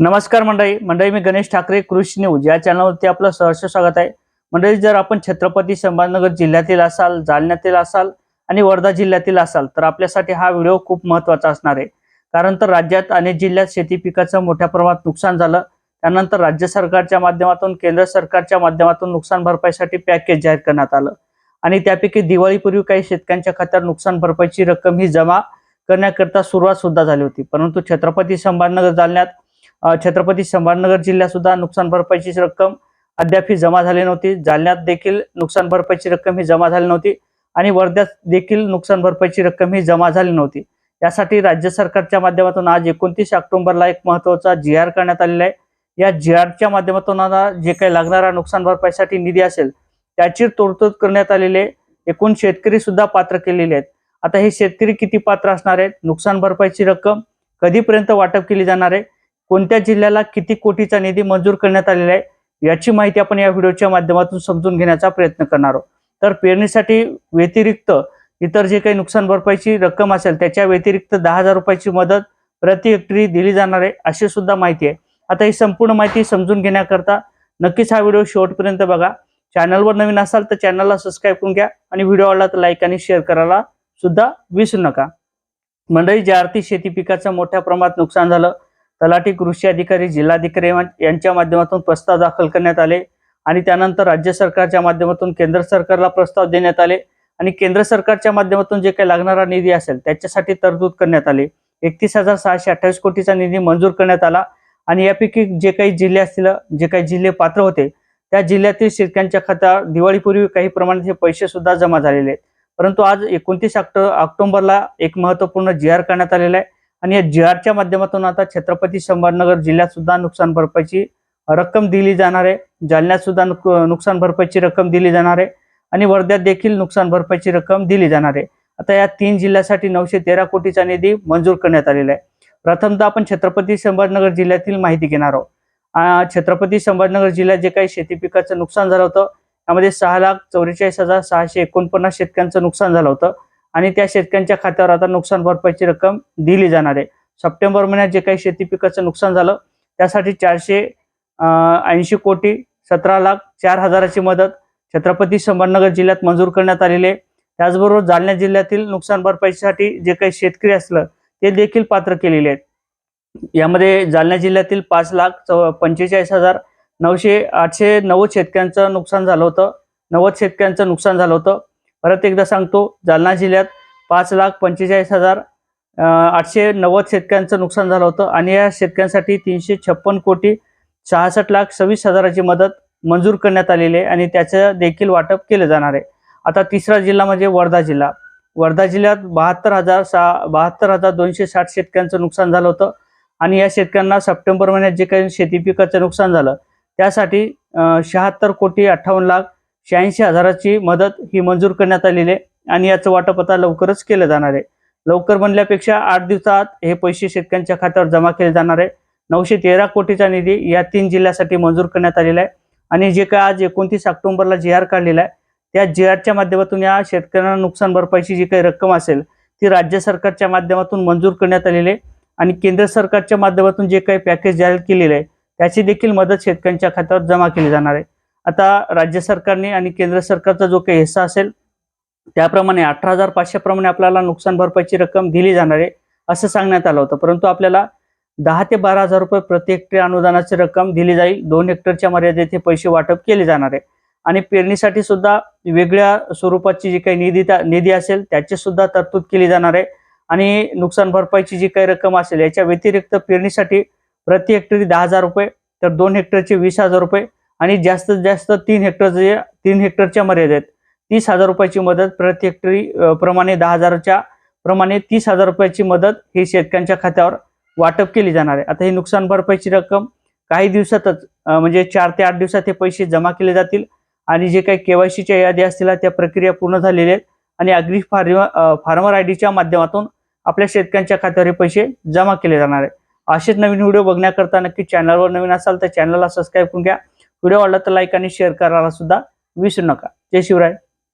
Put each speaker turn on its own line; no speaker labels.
नमस्कार मंडळी. मंडळी मी गणेश ठाकरे कृषी न्यूज. या चॅनलवरती आपलं सहर्ष स्वागत आहे. मंडळी जर आपण छत्रपती संभाजीनगर जिल्ह्यातील असाल जालन्यातील असाल आणि वर्धा जिल्ह्यातील असाल तर आपल्यासाठी हा व्हिडिओ खूप महत्त्वाचा असणार आहे. कारण तर राज्यात अनेक जिल्ह्यात शेती पिकाचं मोठ्या प्रमाणात नुकसान झालं. त्यानंतर राज्य सरकारच्या माध्यमातून केंद्र सरकारच्या माध्यमातून नुकसान भरपाईसाठी पॅकेज जाहीर करण्यात आलं. आणि त्यापैकी दिवाळीपूर्वी काही शेतकऱ्यांच्या खात्यावर नुकसान भरपाईची रक्कम ही जमा करण्याकरता सुरुवात सुद्धा झाली होती. परंतु छत्रपती संभाजीनगर जालन्यात छत्रपती संभाजीनगर जिल्ह्यात सुद्धा नुकसान भरपाईची रक्कम अद्याप ही जमा झाली नव्हती. जालन्यात देखील नुकसान भरपाईची रक्कम ही जमा झाली नव्हती आणि वर्ध्यात देखील नुकसान भरपाईची रक्कम ही जमा झाली नव्हती. यासाठी राज्य सरकारच्या माध्यमातून आज एकोणतीस ऑक्टोबरला एक महत्त्वाचा जी आर करण्यात आलेला आहे. या जी आरच्या माध्यमातून आता जे काही लागणारा नुकसान भरपाईसाठी निधी असेल त्याची तोडतोड करण्यात आलेली आहे. एकूण शेतकरी सुद्धा पात्र केलेले आहेत. आता हे शेतकरी किती पात्र असणार आहेत? नुकसान भरपाईची रक्कम कधीपर्यंत वाटप केली जाणार आहे? कोणत्या जिल्ह्याला किती कोटीचा निधी मंजूर करण्यात आलेला आहे याची माहिती आपण या व्हिडिओच्या माध्यमातून समजून घेण्याचा प्रयत्न करणार आहोत. तर पेरणीसाठी व्यतिरिक्त इतर जे काही नुकसान भरपाईची रक्कम असेल त्याच्या व्यतिरिक्त दहा हजार रुपयाची मदत प्रति हेक्टरी दिली जाणार आहे अशी सुद्धा माहिती आहे. आता ही संपूर्ण माहिती समजून घेण्याकरता नक्कीच हा व्हिडिओ शेवटपर्यंत बघा. चॅनलवर नवीन असाल तर चॅनलला सबस्क्राईब करून घ्या आणि व्हिडिओ आवडला तर लाईक आणि शेअर करायला सुद्धा विसरू नका. मंडळी ज्या आर्थिक शेती पिकाचं मोठ्या प्रमाणात नुकसान झालं तलाठी कृषी अधिकारी जिल्हाधिकारी यांच्या माध्यमातून प्रस्ताव दाखल करण्यात आले आणि त्यानंतर राज्य सरकारच्या माध्यमातून केंद्र सरकारला प्रस्ताव देण्यात आले आणि केंद्र सरकारच्या माध्यमातून जे काही लागणारा निधी असेल त्याच्यासाठी तरतूद करण्यात आली. एकतीस हजार सहाशे अठ्ठावीस कोटीचा निधी मंजूर करण्यात आला आणि यापैकी जे काही जिल्हे असतील जे काही जिल्हे पात्र होते त्या जिल्ह्यातील शेतकऱ्यांच्या खात्यावर दिवाळीपूर्वी काही प्रमाणात हे पैसे सुद्धा जमा झालेले आहेत. परंतु आज एकोणतीस ऑक्टोबरला एक महत्त्वपूर्ण जी आर करण्यात आलेला आहे. आणि या जी आरच्या माध्यमातून आता छत्रपती संभाजीनगर जिल्ह्यात सुद्धा नुकसान भरपाईची रक्कम दिली जाणार आहे. जालन्यात सुद्धा नुकसान भरपाईची रक्कम दिली जाणार आहे. आणि वर्ध्यात देखील नुकसान भरपाईची रक्कम दिली जाणार आहे. आता या तीन जिल्ह्यासाठी नऊशे तेरा कोटीचा निधी मंजूर करण्यात आलेला आहे. प्रथमतः आपण छत्रपती संभाजीनगर जिल्ह्यातील माहिती घेणार आहोत. छत्रपती संभाजीनगर जिल्ह्यात जे काही शेती पिकाचं नुकसान झालं होतं त्यामध्ये सहा लाख चौवेचाळीस हजार सहाशे एकोणपन्नास शेतकऱ्यांचं नुकसान झालं होतं. आणि त्या शेतकऱ्यांच्या खात्यावर आता नुकसान भरपाईची रक्कम दिली जाणार आहे. सप्टेंबर महिन्यात जे काही शेती पिकाचं नुकसान झालं त्यासाठी चारशे ऐंशी कोटी सतरा लाख चार हजाराची मदत छत्रपती संभाजीनगर जिल्ह्यात मंजूर करण्यात आलेली आहे. त्याचबरोबर जालना जिल्ह्यातील नुकसान भरपाईसाठी जे काही शेतकरी असलं ते देखील पात्र केलेले आहेत. यामध्ये जालना जिल्ह्यातील पाच लाख चौ पंचेचाळीस हजार नऊशे आठशे नव्वद शेतकऱ्यांचं नुकसान झालं होतं. नव्वद शेतकऱ्यांचं नुकसान झालं होतं. परत एकदा सांगतो जालना जिल्ह्यात पाच लाख पंचेचाळीस हजार आठशे नव्वद शेतकऱ्यांचं नुकसान झालं होतं आणि या शेतकऱ्यांसाठी तीनशे छप्पन कोटी सहासष्ट लाख सव्वीस हजाराची मदत मंजूर करण्यात आलेली आहे आणि त्याचं देखील वाटप केलं जाणार आहे. आता तिसरा जिल्हा म्हणजे वर्धा जिल्हा. वर्धा जिल्ह्यात बहात्तर हजार सहा बहात्तर हजार दोनशे साठ शेतकऱ्यांचं नुकसान झालं होतं आणि या शेतकऱ्यांना सप्टेंबर महिन्यात जे काही शेती पिकाचं नुकसान झालं त्यासाठी शहात्तर कोटी अठ्ठावन्न लाख शहाऐंशी हजाराची मदत ही मंजूर करण्यात आलेली आहे आणि याचं वाटप आता लवकरच केलं जाणार आहे. लवकर म्हणल्यापेक्षा आठ दिवसात हे पैसे शेतकऱ्यांच्या खात्यावर जमा केले जाणार आहे. नऊशे तेरा कोटीचा निधी या तीन जिल्ह्यासाठी मंजूर करण्यात आलेला आहे आणि जे काय आज एकोणतीस ऑक्टोबरला जी आर काढलेला आहे त्या जी आरच्या माध्यमातून या शेतकऱ्यांना नुकसान भरपाईची जी काही रक्कम असेल ती राज्य सरकारच्या माध्यमातून मंजूर करण्यात आलेली आहे आणि केंद्र सरकारच्या माध्यमातून जे काही पॅकेज जाहीर केलेलं आहे त्याची देखील मदत शेतकऱ्यांच्या खात्यावर जमा केली जाणार आहे. आता राज्य सरकारने आणि केंद्र सरकारचा जो काही हिस्सा असेल त्याप्रमाणे अठरा हजार पाचशे प्रमाणे आपल्याला नुकसान भरपाईची रक्कम दिली जाणार आहे असं सांगण्यात आलं होतं. परंतु आपल्याला दहा ते बारा हजार रुपये प्रति हेक्टर अनुदानाची रक्कम दिली जाईल. दोन हेक्टरच्या मर्यादेत हे पैसे वाटप केले जाणार आहे. आणि पेरणीसाठी सुद्धा वेगळ्या स्वरूपाची जी काही निधी निधी असेल त्याची सुद्धा तरतूद केली जाणार आहे. आणि नुकसान भरपाईची जी काही रक्कम असेल याच्या व्यतिरिक्त पेरणीसाठी प्रति हेक्टरी दहा हजार रुपये तर दोन हेक्टरचे वीस हजार रुपये आणि जास्तीत जास्त तीन हेक्टरचे तीन हेक्टरच्या मर्यादेत तीस हजार रुपयाची मदत प्रति हेक्टरी प्रमाणे दहा हजारच्या प्रमाणे तीस हजार रुपयाची मदत ही शेतकऱ्यांच्या खात्यावर वाटप केली जाणार आहे. आता ही नुकसान भरपाईची रक्कम काही दिवसातच म्हणजे चार ते आठ दिवसात हे पैसे जमा केले जातील आणि जे काही केवायसीच्या यादी असतील त्या प्रक्रिया पूर्ण झालेल्या आहेत आणि अग्री फार्म फार्मर आय डीच्या माध्यमातून आपल्या शेतकऱ्यांच्या खात्यावर हे पैसे जमा केले जाणार आहे असेच नवीन व्हिडिओ बघण्याकरता नक्की चॅनलवर नवीन असाल तर चॅनलला सबस्क्राईब करून घ्या. व्हिडिओ आवडला तर लाईक आणि शेअर करायला सुद्धा विसरू नका. जय शिवराय.